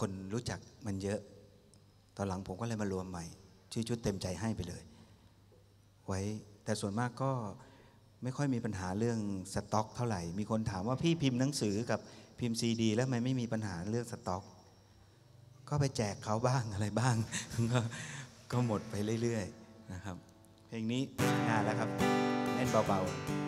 คนรู้จักมันเยอะ ตอนหลังผมก็เลยมารวมใหม่ ชื่อชุดเต็มใจให้ไปเลย ไว้ แต่ส่วนมากก็ไม่ค่อยมีปัญหาเรื่องสต็อก เท่าไหร่ มีคนถามว่าพี่พิมพ์หนังสือกับพิมพ์ซีดี แล้วทำไมไม่มีปัญหาเรื่องสต็อก ก็ไปแจกเขาบ้างอะไรบ้าง ก็หมดไปเรื่อย ๆ นะครับ เพลงนี้งานแล้วครับเล่นเบา ๆ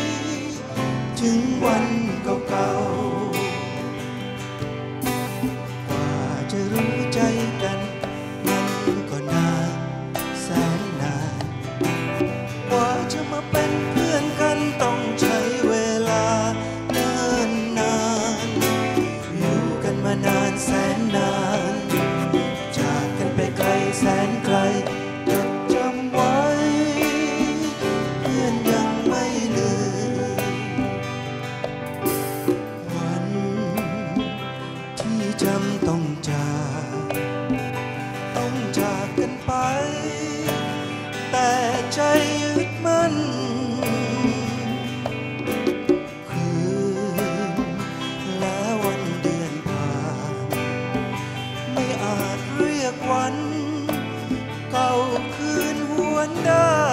ถึงวันเก่า wonder.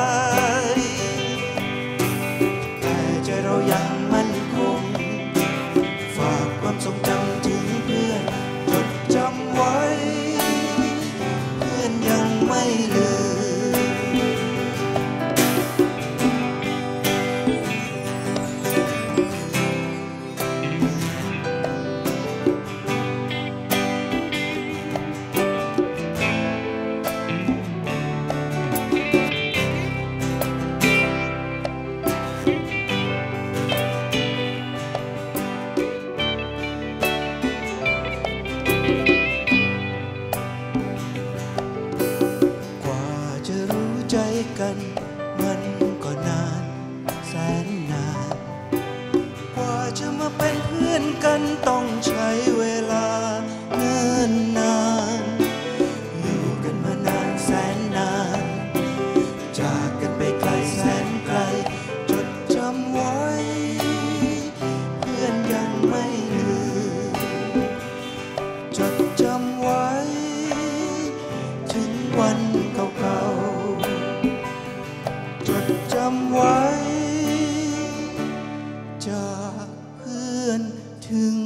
มันก็นานแสนนาน กว่าจะมาเป็นเพื่อนกันต่อ ไว้ จากเพื่อนถึง